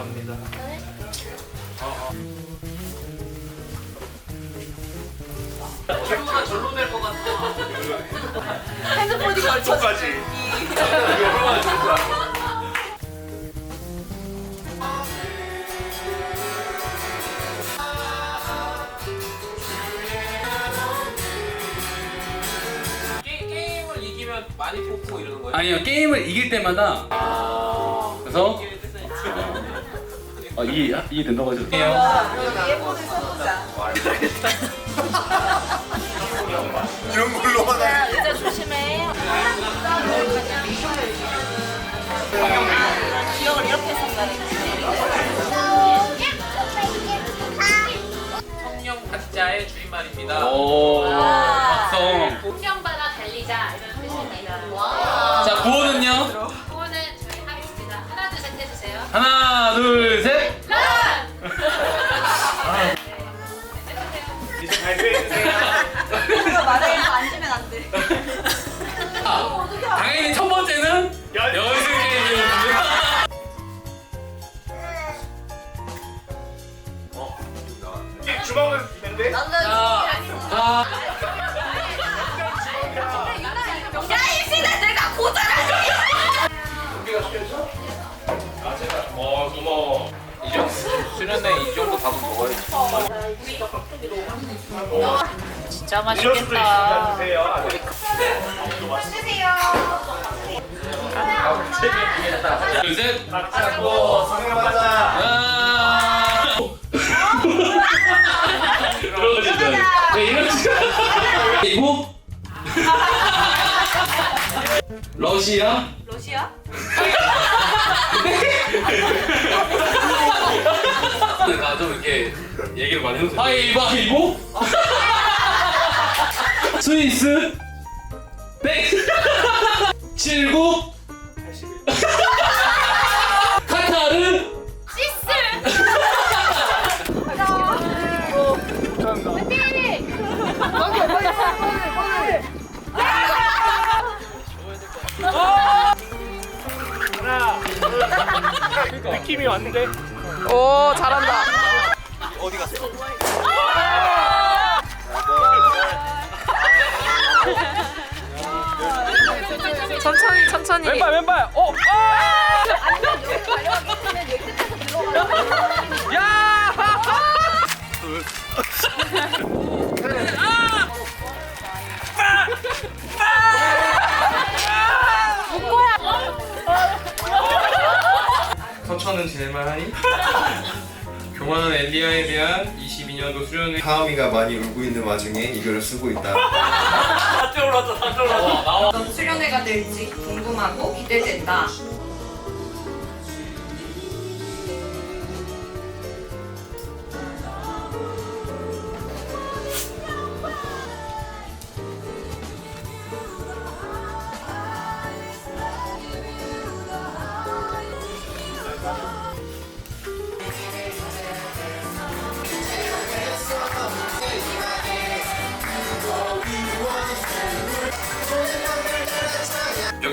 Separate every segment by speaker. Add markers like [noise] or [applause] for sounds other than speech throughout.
Speaker 1: 감사합니다.
Speaker 2: 결론은 절로 될 것 같아.
Speaker 3: 핸드폰이 걸쳐져.
Speaker 1: 까지
Speaker 2: 게, 게임을 이기면 많이 뽑고 이러는 거예요?
Speaker 4: 아니요 게임을 이길 때마다 그래서 아 이게 이게 된다고 하죠?
Speaker 3: 여기 예쁘게 써보자.
Speaker 1: 이런 걸로만 해.
Speaker 3: 의자 조심해. 기억을 이렇게 쓴다니.
Speaker 2: 청룡 박자의 주인말입니다.
Speaker 4: 오
Speaker 3: 와.
Speaker 4: 박성
Speaker 5: 공룡바다 달리자 이런 둘셋 런!
Speaker 1: 이제 발표해주세요.
Speaker 3: 이거 말해 이거 앉으면 안 돼.
Speaker 4: 아, 당연히 첫 번째는
Speaker 1: 연-
Speaker 4: 연습 게임입니다
Speaker 1: 주먹은 있는데?
Speaker 3: 나는 자야 이
Speaker 2: 정도 수련회 이 정도 밥은 먹어야지.
Speaker 5: 진짜
Speaker 4: 네 이렇게 그리고 러시아
Speaker 3: 러시아?
Speaker 4: 이렇게 얘기를 많이 해주세요 하이바이보 [laughs] 스위스 땡 79 카타르
Speaker 5: 시스!
Speaker 1: 느낌이 왔는데?
Speaker 3: 오 잘한다.
Speaker 1: 어디 갔어?
Speaker 3: 천천히 천천히.
Speaker 1: 왼발, 왼발! 어!
Speaker 6: 서천은 지낼만하니? 교만한 엘리아에 대한 22년도 수련회. 하음이가 많이 울고 있는 와중에 이별을 쓰고 있다. [laughs]
Speaker 3: 어떤 수련회가 될지 궁금하고 기대된다.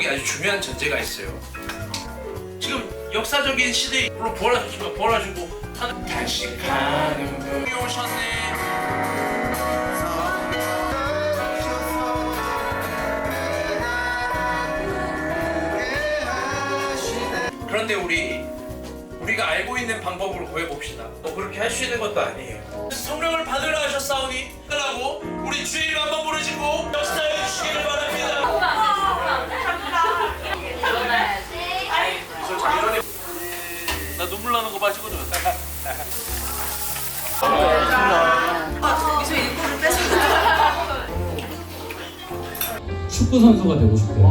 Speaker 7: 여기 아주 중요한 전제가 있어요. 지금 역사적인 시대에 물론 부활하셨지만 부활하시고 하는 다시 가는 분이 오셨네. 그런데 우리 우리가 알고 있는 방법으로 구해봅시다. 뭐 그렇게 할 수 있는 것도 아니에요. 성령을 받으러 하셨사오니 하라고 우리 주일 한번 부르시고 역사해 주시기를 바랍니다.
Speaker 2: 나 눈물 나는 거 봐,
Speaker 3: 일부를 뺏어.
Speaker 4: 축구 선수가 되고 싶대요.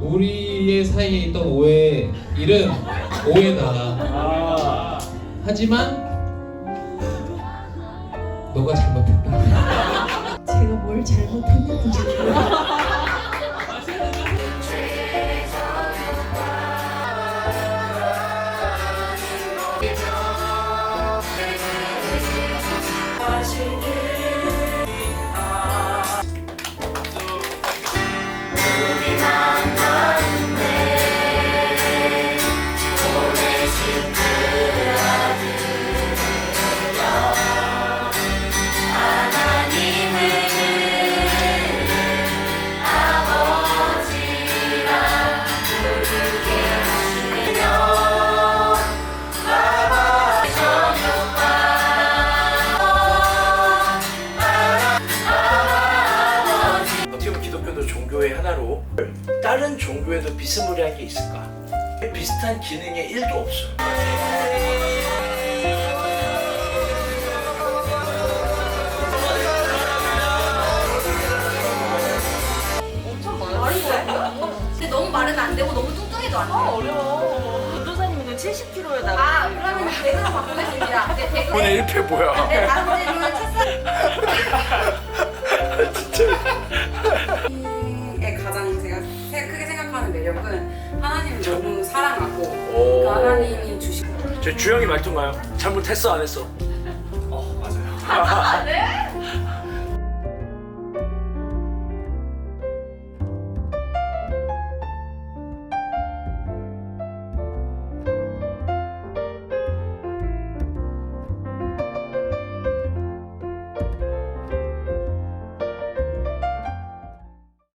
Speaker 8: 우리의 사이에 있던 오해 일은 오해다. 하지만 너가 잘못했다.
Speaker 9: 제가 뭘 잘못했는지
Speaker 10: 종교에도 비스무리한 게 있을까? 비슷한 기능의 1도 없어.
Speaker 3: 근데 너무 마르면 안 되고 너무 뚱뚱해도 안 돼.
Speaker 1: 어려워. 운동사님은 70kg에다가.
Speaker 3: 아, 그러면 대그로 바꾸겠습니다. 네.
Speaker 7: 오늘 1패 뭐야?
Speaker 3: 네, 다음 첫째. 의 [laughs] 너무 사랑하고
Speaker 7: 오.
Speaker 3: 그 하나님이 주신
Speaker 7: 제 주영이 말투인가요? 잘못했어 안 했어?
Speaker 11: 어 맞아요. [laughs]
Speaker 3: 아, 네?